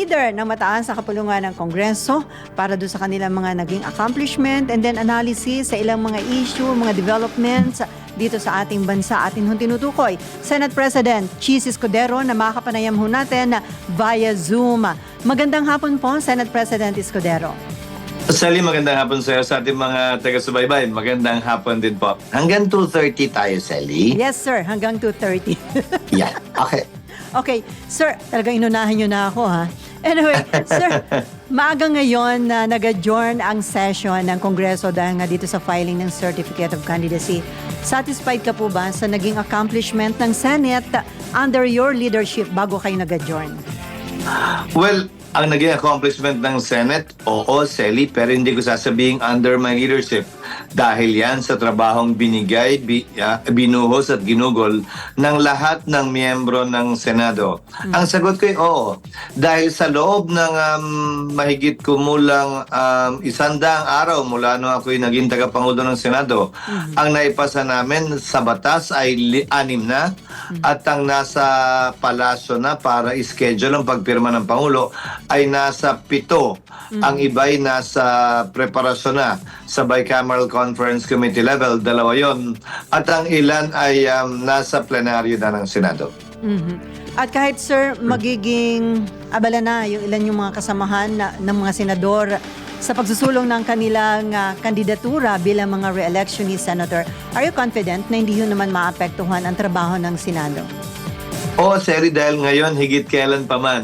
leader ng mataas na kapulungan ng Kongreso para doon sa kanilang mga naging accomplishment and then analysis sa ilang mga issue, mga developments dito sa ating bansa. Atin hong tinutukoy. Senate President Chis Escudero na makapanayam ho natin via Zoom. Magandang hapon po, Senate President Escudero. Sally, magandang hapon sa'yo sa ating mga taga-subaybay. Magandang hapon din po. Hanggang 2.30 tayo, Sally. Yes, sir. Hanggang 2.30. Yan. Okay. Okay, sir, talagang inunahan nyo na ako ha. Anyway, sir, maaga ngayon na nag-adjourn ang session ng Kongreso dahil nga dito sa filing ng Certificate of Candidacy. Satisfied ka po ba sa naging accomplishment ng Senate under your leadership bago kayo nag-adjourn? Well, ang naging accomplishment ng Senate, oo, Sally, pero hindi ko sasabihin under my leadership. Dahil yan sa trabahong binigay, bi, ah, binuhos at ginugol ng lahat ng miyembro ng Senado. Ang sagot ko ay oo. Dahil sa loob ng um, mahigit kumulang um, isandaang araw mula nung ako'y naging tagapangulo ng Senado, ang naipasa namin sa batas ay li- anim na at ang nasa palasyo na para schedule ang pagpirma ng Pangulo ay nasa pito. Ang iba ay nasa preparasyon na sa Bicameral Conference Committee level, dalawa yon At ang ilan ay um, nasa plenaryo na ng Senado. Mhm. At kahit sir, magiging abala na yung ilan yung mga kasamahan na, ng mga senador sa pagsusulong ng kanilang ah, kandidatura bilang mga re-election ni Senator. Are you confident na hindi yun naman maapektuhan ang trabaho ng Senado? Oo, Seri, dahil ngayon higit kailan pa man,